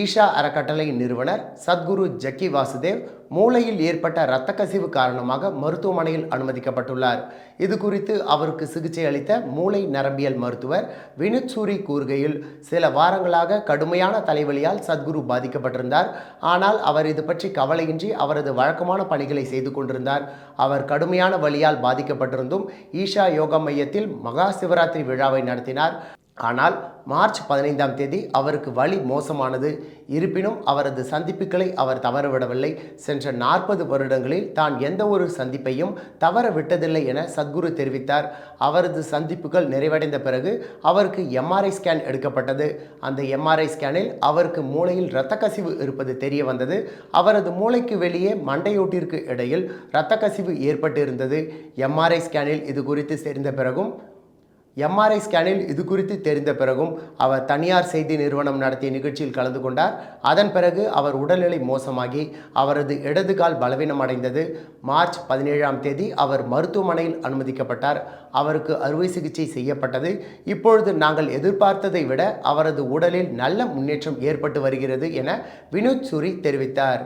Isha அறக்கட்டளை நிறுவனர் சத்குரு ஜக்கி வாசுதேவ் மூளையில் ஏற்பட்ட இரத்த கசிவு காரணமாக மருத்துவமனையில் அனுமதிக்கப்பட்டுள்ளார். இது குறித்து அவருக்கு சிகிச்சை அளித்த மூளை நரம்பியல் மருத்துவர் வினுத் சூரி கூறுகையில் சில வாரங்களாக கடுமையான தலைவலியால் சத்குரு பாதிக்கப்பட்டிருந்தார். ஆனால் அவர் இது பற்றி கவலையின்றி அவரது வழக்கமான பணிகளை செய்து கொண்டிருந்தார். அவர் கடுமையான வழியால் பாதிக்கப்பட்டிருந்தும் ஈஷா யோகா மையத்தில் மகா சிவராத்திரி விழாவை நடத்தினார். ஆனால் மார்ச் பதினைந்தாம் தேதி அவருக்கு வழி மோசமானது. இருப்பினும் அவரது சந்திப்புகளை அவர் தவறவிடவில்லை. சென்ற நாற்பது வருடங்களில் தான் எந்த ஒரு சந்திப்பையும் தவற விட்டதில்லை என சத்குரு தெரிவித்தார். அவரது சந்திப்புகள் நிறைவடைந்த பிறகு அவருக்கு எம்ஆர்ஐ ஸ்கேன் எடுக்கப்பட்டது. அந்த எம்ஆர்ஐ ஸ்கேனில் அவருக்கு மூளையில் இரத்த கசிவு இருப்பது தெரிய வந்தது. அவரது மூளைக்கு வெளியே மண்டையோட்டிற்கு இடையில் இரத்த கசிவு ஏற்பட்டிருந்தது. எம்ஆர்ஐ ஸ்கேனில் இது குறித்து தெரிந்த பிறகும் எம்ஆர்ஐ ஸ்கேனில் இது குறித்து தெரிந்த பிறகும் அவர் தனியார் செய்தி நிறுவனம் நடத்திய நிகழ்ச்சியில் கலந்து கொண்டார். அதன் பிறகு அவர் உடல்நிலை மோசமாகி அவரது இடது கால் பலவீனமடைந்தது மார்ச் பதினேழாம் தேதி அவர் மருத்துவமனையில் அனுமதிக்கப்பட்டார். அவருக்கு அறுவை சிகிச்சை செய்யப்பட்டது. இப்பொழுது நாங்கள் எதிர்பார்த்ததை விட அவரது உடலில் நல்ல முன்னேற்றம் ஏற்பட்டு வருகிறது என வினோத் சூரி தெரிவித்தார்.